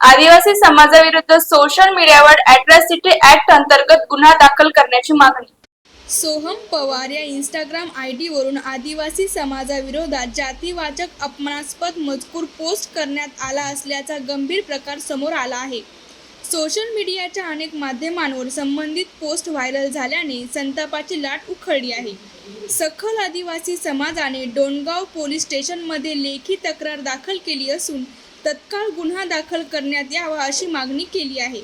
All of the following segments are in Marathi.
आदिवासी समाजाविरुद्ध सोशल मीडियावर अॅट्रॉसिटी ऍक्ट अंतर्गत गुन्हा दाखल करण्याची मागणी. सोहम पवार या इंस्टाग्राम आय डीवरून आदिवासी समाजाविरोधात जातीवाचक अपमानास्पद मजकूर पोस्ट करण्यात आला असल्याचा गंभीर प्रकार समोर आला आहे. सोशल मीडियाच्या अनेक माध्यमांवर संबंधित पोस्ट व्हायरल झाल्याने संतापाची लाट उखळली आहे. सखल आदिवासी समाजाने डोणगाव पोलीस स्टेशनमध्ये लेखी तक्रार दाखल केली असून तत्काळ गुन्हा दाखल करण्यात यावा अशी मागणी केली आहे.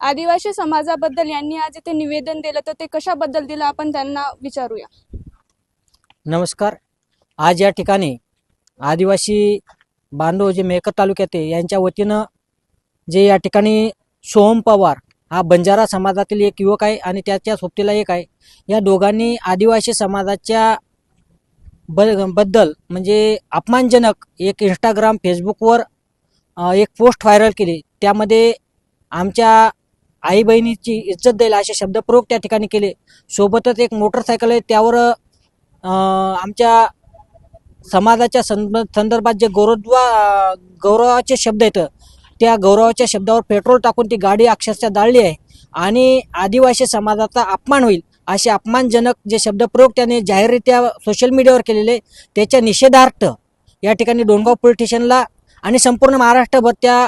आदिवासी समाजाबद्दल यांनी आज इथे निवेदन दिलं तर ते कशाबद्दल दिलं आपण त्यांना विचारूया. नमस्कार. आज या ठिकाणी आदिवासी बांधव जे मेकर तालुक्यात आहे यांच्या वतीनं जे या ठिकाणी सोहम पवार हा बंजारा समाजातील एक युवक आहे आणि त्याच्या सोबतीला एक आहे. या दोघांनी आदिवासी समाजाच्या बद्दल म्हणजे अपमानजनक एक इंस्टाग्राम फेसबुकवर एक पोस्ट व्हायरल केली. त्यामध्ये आमच्या आई बहिणीची इज्जत द्यायला असे शब्दप्रयोग त्या ठिकाणी केले. सोबतच एक मोटरसायकल आहे. त्यावर आमच्या समाजाच्या संदर्भात जे गौरवद्वा गौरवाचे शब्द आहेत त्या गौरवाच्या शब्दावर पेट्रोल टाकून ती गाडी अक्षरशः जाळली आहे. आणि आदिवासी समाजाचा अपमान होईल. असे अपमानजनक जे शब्दप्रयोग त्याने जाहीररित्या सोशल मीडियावर केलेले त्याच्या निषेधार्थ या ठिकाणी डोणगाव पोलीस स्टेशनला आणि संपूर्ण महाराष्ट्रभर त्या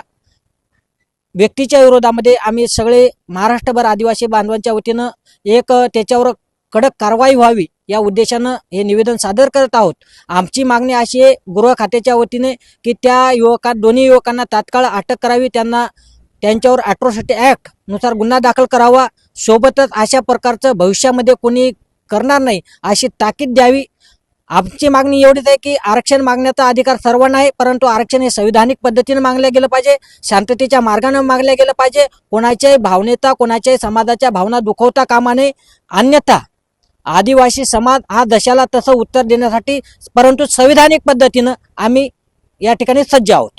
व्यक्तीच्या विरोधामध्ये आम्ही सगळे महाराष्ट्रभर आदिवासी बांधवांच्या वतीनं एक त्याच्यावर कडक कारवाई व्हावी या उद्देशानं हे निवेदन सादर करत आहोत. आमची मागणी अशी आहे गृह खात्याच्या वतीने की त्या युवका दोन्ही युवकांना तात्काळ अटक करावी त्यांना त्यांच्यावर अॅट्रॉसिटी ऍक्टनुसार गुन्हा दाखल करावा. सोबतच अशा प्रकारचं भविष्यामध्ये कोणी करणार नाही अशी ताकीद द्यावी. आमची मागणी एवढीच आहे की आरक्षण मागण्याचा अधिकार सर्वांना आहे परंतु आरक्षण हे संविधानिक पद्धतीने मागलं गेलं पाहिजे शांततेच्या मार्गाने मागलं गेलं पाहिजे. कोणाच्याही भावनेचा कोणाच्याही समाजाच्या भावना दुखवता कामा नये. अन्यथा आदिवासी समाज हा दशाला तसं उत्तर देण्यासाठी परंतु संविधानिक पद्धतीनं आम्ही या ठिकाणी सज्ज आहोत.